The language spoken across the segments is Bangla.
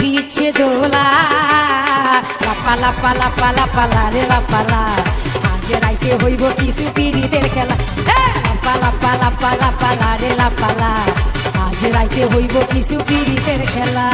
দিচ্ছে দোলা। লাপা লাপা লাপা লাপা লারে লাপা আজ রাইতে হইব কিছু পিড়িতের খেলা। লাপা লাপা লাপা লাপা রে লাপা লা আজ রাইতে হইব কিছু পিড়িতের খেলা।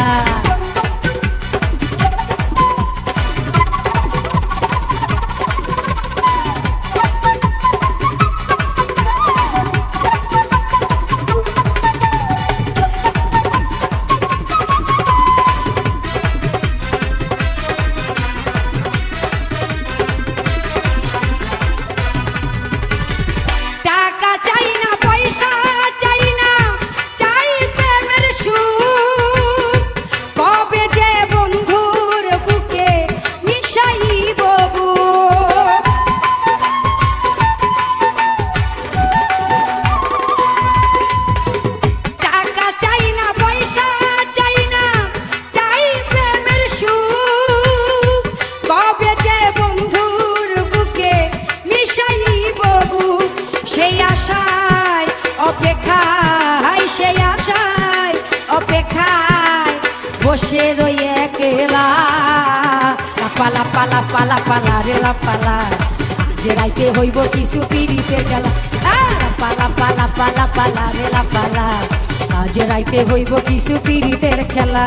অপেক্ষায় বসে রই একলা। লাপালা পালা পালা পালা রে লাপালা যে রাইতে হইব কিছু পিড়িতে গেলা পালা পালা পালা পালা রে লাপালা আজ রাইতে হইব কিছু পিড়িতের খেলা।